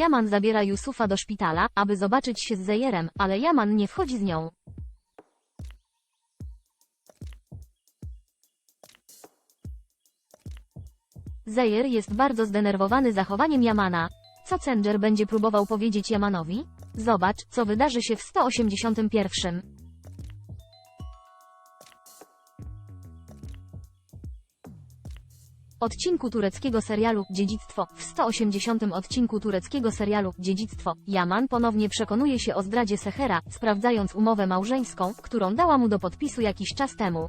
Jaman zabiera Yusufa do szpitala, aby zobaczyć się z Zejerem, ale Jaman nie wchodzi z nią. Zejer jest bardzo zdenerwowany zachowaniem Jamana. Co Cenger będzie próbował powiedzieć Jamanowi? Zobacz, co wydarzy się w 181. Odcinku tureckiego serialu Dziedzictwo. W 180 odcinku tureckiego serialu Dziedzictwo, Yaman ponownie przekonuje się o zdradzie Sehera, sprawdzając umowę małżeńską, którą dała mu do podpisu jakiś czas temu.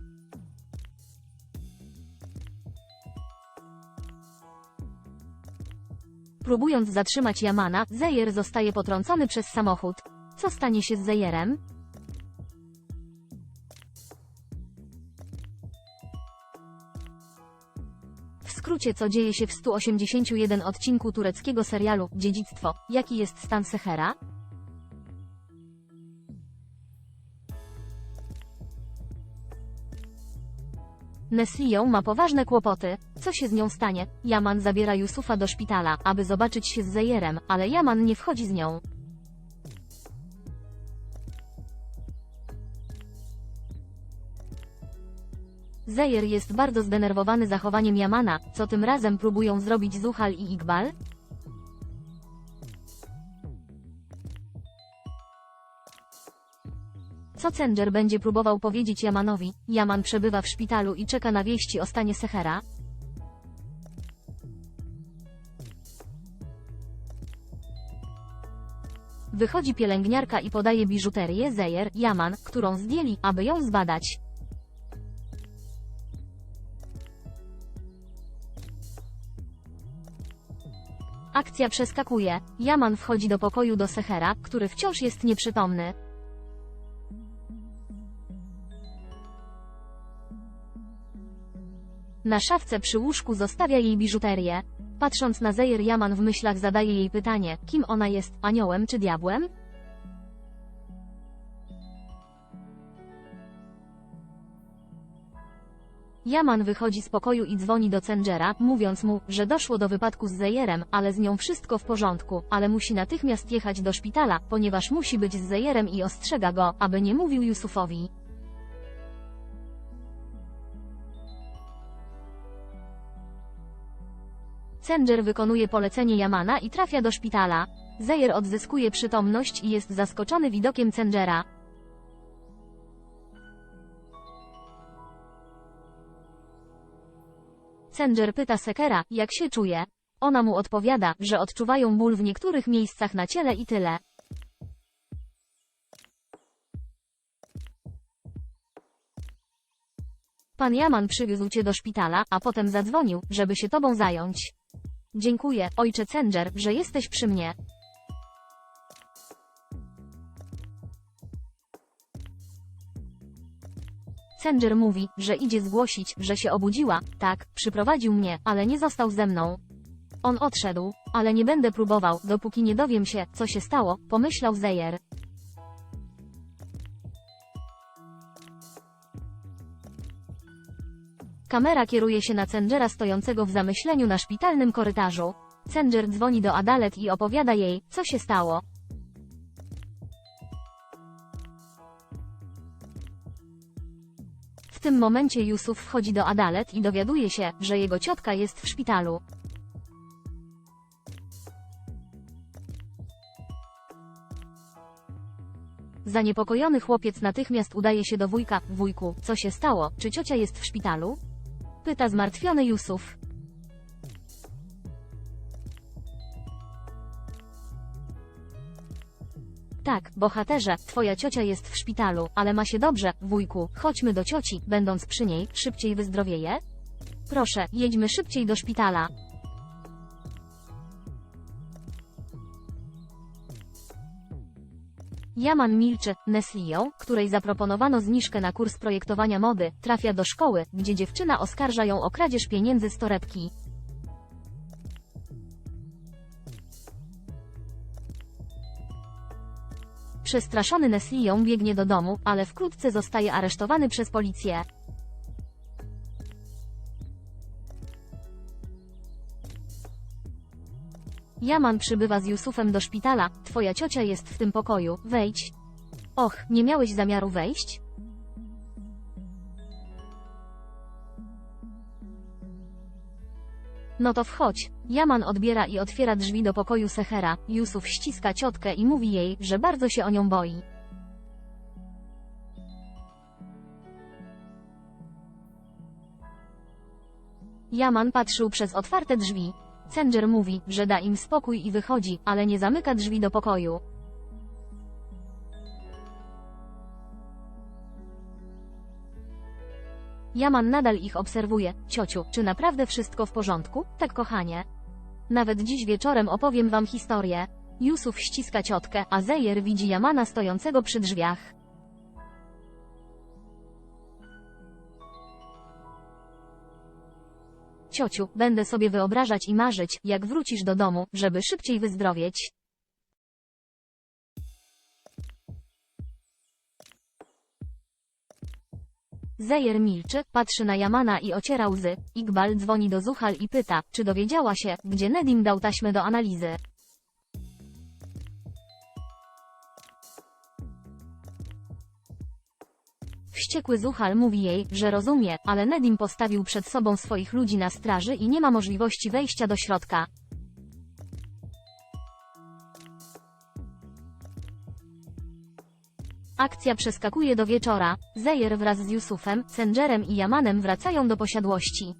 Próbując zatrzymać Yamana, Zejer zostaje potrącony przez samochód. Co stanie się z Zejerem? Skrócie co dzieje się w 181 odcinku tureckiego serialu Dziedzictwo. Jaki jest stan Sehera? Neslią ma poważne kłopoty. Co się z nią stanie? Yaman zabiera Yusufa do szpitala, aby zobaczyć się z Zejerem, ale Yaman nie wchodzi z nią. Zejer jest bardzo zdenerwowany zachowaniem Yamana, co tym razem próbują zrobić Zuhal i Iqbal? Co Cenger będzie próbował powiedzieć Yamanowi? Yaman przebywa w szpitalu i czeka na wieści o stanie Sehera. Wychodzi pielęgniarka i podaje biżuterię Zejer, Yaman, którą zdjęli, aby ją zbadać. Akcja przeskakuje. Yaman wchodzi do pokoju do Sehera, który wciąż jest nieprzytomny. Na szafce przy łóżku zostawia jej biżuterię. Patrząc na Zejer Yaman w myślach zadaje jej pytanie, kim ona jest, aniołem czy diabłem? Yaman wychodzi z pokoju i dzwoni do Cengera, mówiąc mu, że doszło do wypadku z Zejerem, ale z nią wszystko w porządku, ale musi natychmiast jechać do szpitala, ponieważ musi być z Zejerem i ostrzega go, aby nie mówił Yusufowi. Cenger wykonuje polecenie Yamana i trafia do szpitala. Zejer odzyskuje przytomność i jest zaskoczony widokiem Cengera. Cenger pyta Sekera, jak się czuje. Ona mu odpowiada, że odczuwają ból w niektórych miejscach na ciele i tyle. Pan Jaman przywiózł cię do szpitala, a potem zadzwonił, żeby się tobą zająć. Dziękuję, ojcze Cenger, że jesteś przy mnie. Cenger mówi, że idzie zgłosić, że się obudziła. Tak, przyprowadził mnie, ale nie został ze mną. On odszedł, ale nie będę próbował, dopóki nie dowiem się, co się stało, pomyślał Zejer. Kamera kieruje się na Cengera stojącego w zamyśleniu na szpitalnym korytarzu. Cenger dzwoni do Adalet i opowiada jej, co się stało. Tym momencie Yusuf wchodzi do Adalet i dowiaduje się, że jego ciotka jest w szpitalu. Zaniepokojony chłopiec natychmiast udaje się do wujka. Wujku, co się stało? Czy ciocia jest w szpitalu? Pyta zmartwiony Yusuf. Tak, bohaterze, twoja ciocia jest w szpitalu, ale ma się dobrze, wujku, chodźmy do cioci, będąc przy niej, szybciej wyzdrowieje? Proszę, jedźmy szybciej do szpitala. Yaman milczy, Neslią, której zaproponowano zniżkę na kurs projektowania mody, trafia do szkoły, gdzie dziewczyna oskarża ją o kradzież pieniędzy z torebki. Przestraszony Neslią biegnie do domu, ale wkrótce zostaje aresztowany przez policję. Jaman przybywa z Jusufem do szpitala, twoja ciocia jest w tym pokoju, wejdź. Och, nie miałeś zamiaru wejść? No to wchodź. Jaman odbiera i otwiera drzwi do pokoju Sehera. Jusuf ściska ciotkę i mówi jej, że bardzo się o nią boi. Jaman patrzył przez otwarte drzwi. Cenger mówi, że da im spokój i wychodzi, ale nie zamyka drzwi do pokoju. Jaman nadal ich obserwuje. Ciociu, czy naprawdę wszystko w porządku? Tak kochanie. Nawet dziś wieczorem opowiem wam historię. Jusuf ściska ciotkę, a Zejer widzi Jamana stojącego przy drzwiach. Ciociu, będę sobie wyobrażać i marzyć, jak wrócisz do domu, żeby szybciej wyzdrowieć. Zejer milczy, patrzy na Jamana i ociera łzy. Iqbal dzwoni do Zuhal i pyta, czy dowiedziała się, gdzie Nedim dał taśmę do analizy. Wściekły Zuhal mówi jej, że rozumie, ale Nedim postawił przed sobą swoich ludzi na straży i nie ma możliwości wejścia do środka. Akcja przeskakuje do wieczora. Zejer wraz z Jusufem, Cengerem i Jamanem wracają do posiadłości.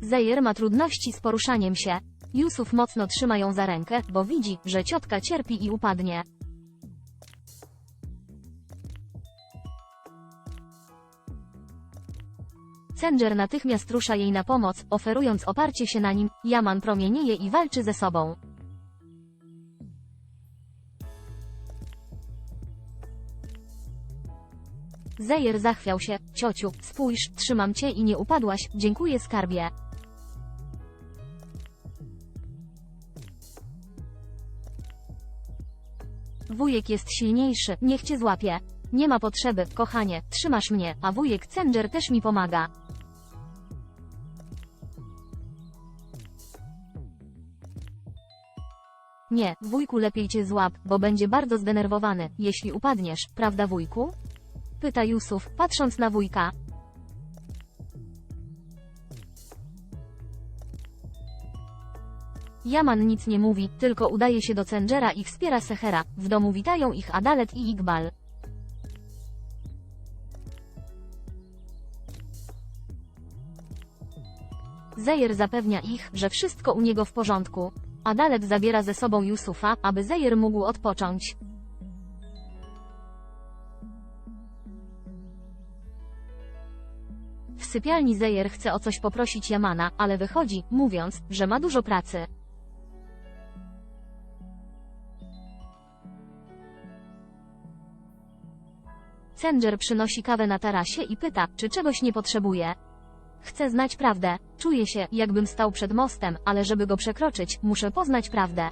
Zejer ma trudności z poruszaniem się. Jusuf mocno trzyma ją za rękę, bo widzi, że ciotka cierpi i upadnie. Cenger natychmiast rusza jej na pomoc, oferując oparcie się na nim, Jaman promienieje i walczy ze sobą. Zejer zachwiał się, ciociu, spójrz, trzymam cię i nie upadłaś, dziękuję skarbie. Wujek jest silniejszy, niech cię złapie. Nie ma potrzeby, kochanie, trzymasz mnie, a wujek Cenger też mi pomaga. Nie, wujku lepiej cię złap, bo będzie bardzo zdenerwowany, jeśli upadniesz, prawda wujku? Pyta Jusuf, patrząc na wujka. Jaman nic nie mówi, tylko udaje się do Cengera i wspiera Sehera. W domu witają ich Adalet i Iqbal. Zejer zapewnia ich, że wszystko u niego w porządku. Adalet zabiera ze sobą Yusufa, aby Zejer mógł odpocząć. W sypialni Zejer chce o coś poprosić Jamana, ale wychodzi, mówiąc, że ma dużo pracy. Cenger przynosi kawę na tarasie i pyta, czy czegoś nie potrzebuje. Chcę znać prawdę. Czuję się, jakbym stał przed mostem, ale żeby go przekroczyć, muszę poznać prawdę.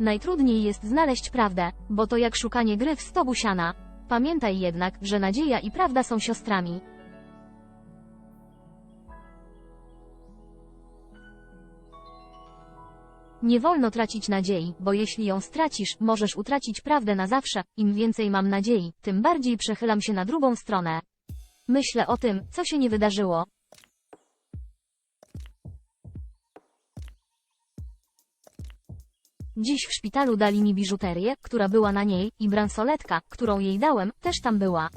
Najtrudniej jest znaleźć prawdę, bo to jak szukanie gry w stogu siana. Pamiętaj jednak, że nadzieja i prawda są siostrami. Nie wolno tracić nadziei, bo jeśli ją stracisz, możesz utracić prawdę na zawsze. Im więcej mam nadziei, tym bardziej przechylam się na drugą stronę. Myślę o tym, co się nie wydarzyło. Dziś w szpitalu dali mi biżuterię, która była na niej, i bransoletka, którą jej dałem, też tam była.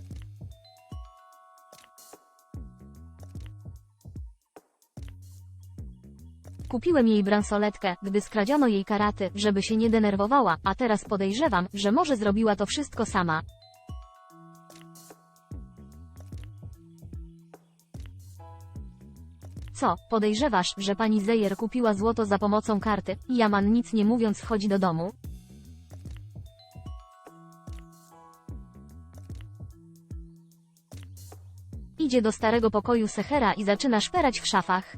Kupiłem jej bransoletkę, gdy skradziono jej karaty, żeby się nie denerwowała, a teraz podejrzewam, że może zrobiła to wszystko sama. Co, podejrzewasz, że pani Zejer kupiła złoto za pomocą karty? Jaman nic nie mówiąc wchodzi do domu. Idzie do starego pokoju Sehera i zaczyna szperać w szafach.